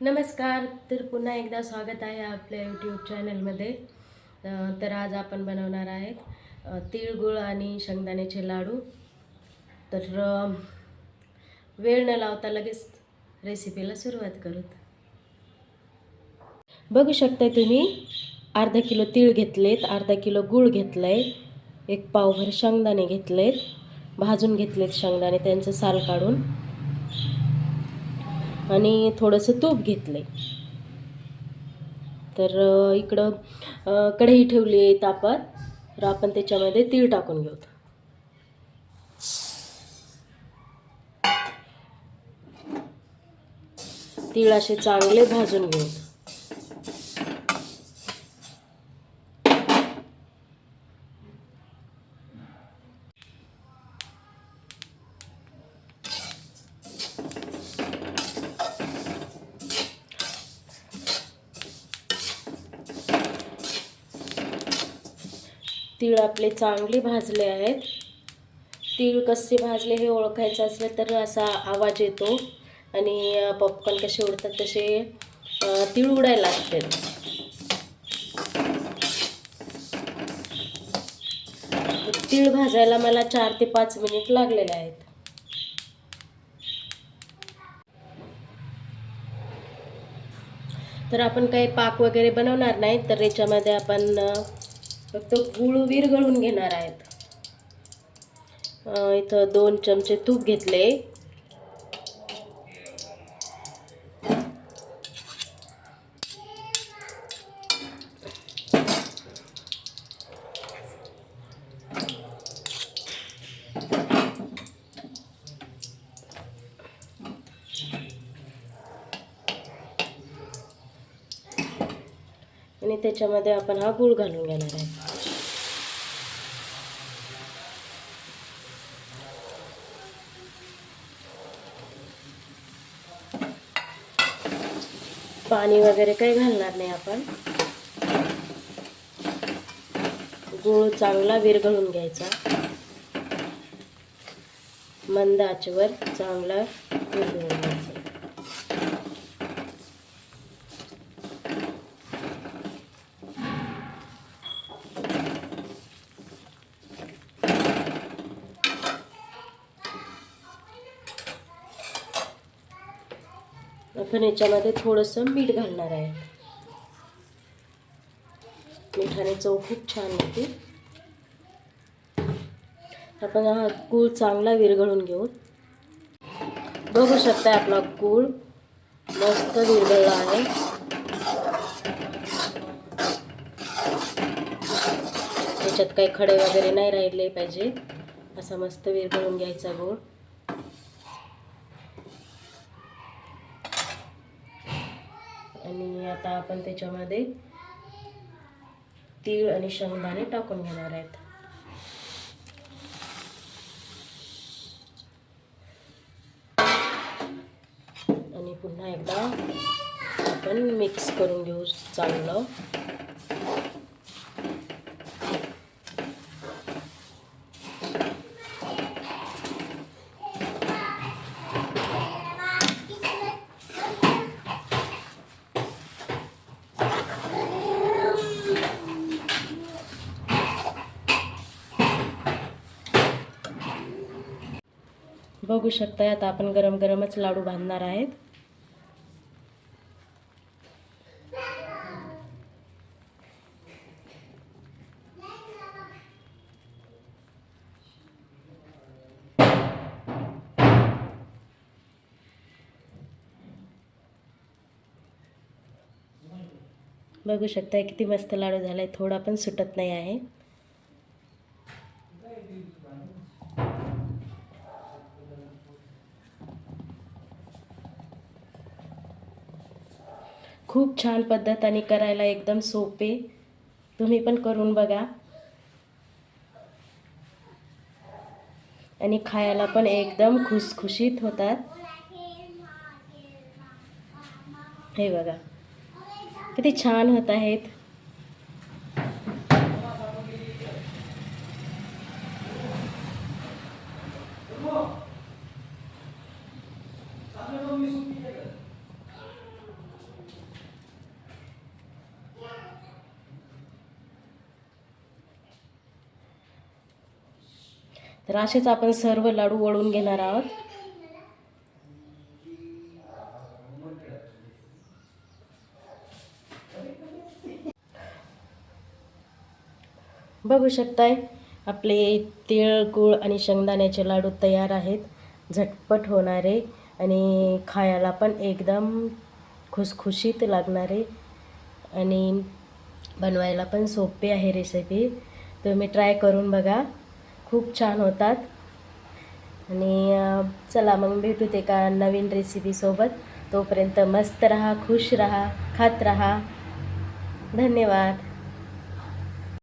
नमस्कार तर पुन्हा एकदा स्वागत आहे आपल्या यूट्यूब चॅनलमध्ये तर आज आपण बनवणार आहेत तिळगुळ आणि शेंगदाण्याचे लाडू. तर वेळ न लावता लगेच रेसिपीला सुरुवात करूत. बघू शकता तुम्ही अर्धा किलो तीळ घेतलेत अर्धा किलो गूळ घेतलं आहे एक पावभर शेंगदाणे घेतलेत भाजून घेतलेत शेंगदाणे त्यांचं साल काढून. आणि थोडंसं तूप घेतलं आहे तर इकडं कढई ठेवली आहे तापात. तर आपण त्याच्यामध्ये तीळ टाकून घेऊ. तीळ असे चांगले भाजून घेऊ. तीळ आपले चांगले भाजले आहेत. तीळ कसे भाजले हे ओळखायचं असलं तर असा आवाज येतो. आणि पॉपकॉर्न कसे उडतात तसे तीळ उडायला लागतात तीळ भाजायला मला चार ते पाच मिनिट लागलेले आहेत. तर आपण काही पाक वगैरे बनवणार नाही तर याच्यामध्ये आपण फक्त गूळ विरघळून घेणार आहेत. इथं दोन चमचे तूप घेतले. आणि त्याच्यामध्ये आपण हा गूळ घालून घेणार आहे. पाणी वगैरे काही घालणार नाही आपण. गूळ चांगला विरघळून घ्यायचा. मंद आचेवर चांगला विरघळून घ्यायचा. आपण याच्यामध्ये थोडंसं मीठ घालणार आहे. मिठाने चव खूप छान येते आपण हा गूळ चांगला विरघळून घेऊ बघू शकता आपला गूळ मस्त विरघळला आहे. त्याच्यात काही खडे वगैरे नाही राहिले पाहिजे. असा मस्त विरघळून घ्यायचा गूळ. आणि आता आपण त्याच्यामध्ये तीळ आणि शेंगदाणे टाकून घेणार आहेत. आणि पुन्हा एकदा आपण मिक्स करून घेऊ चांगलं. बघू शकता आता आपण गरम गरमच लाडू बांधणार आहेत. बघू शकताय किती मस्त लाडू झालाय थोडा पण सुटत नाही आहे. खूप छान पद्धत आणि करायला एकदम सोपे. तुम्ही पण करून बघा. आणि खायला पण एकदम खुसखुशीत होतात. हे बघा. किती छान होत आहेत. तर असेच आपण सर्व लाडू वळून घेणार आहोत. बघू शकताय आपले तिळगुळ आणि शेंगदाण्याचे लाडू तयार आहेत. झटपट होणारे आणि खायला पण एकदम खुसखुशीत लागणारे आणि बनवायला पण सोपे आहे रेसिपी तुम्ही ट्राय करून बघा. खूप छान होतात. आणि चला मग भेटू ते का नवीन रेसिपीसोबत तोपर्यंत मस्त रहा खुश रहा खात रहा. धन्यवाद.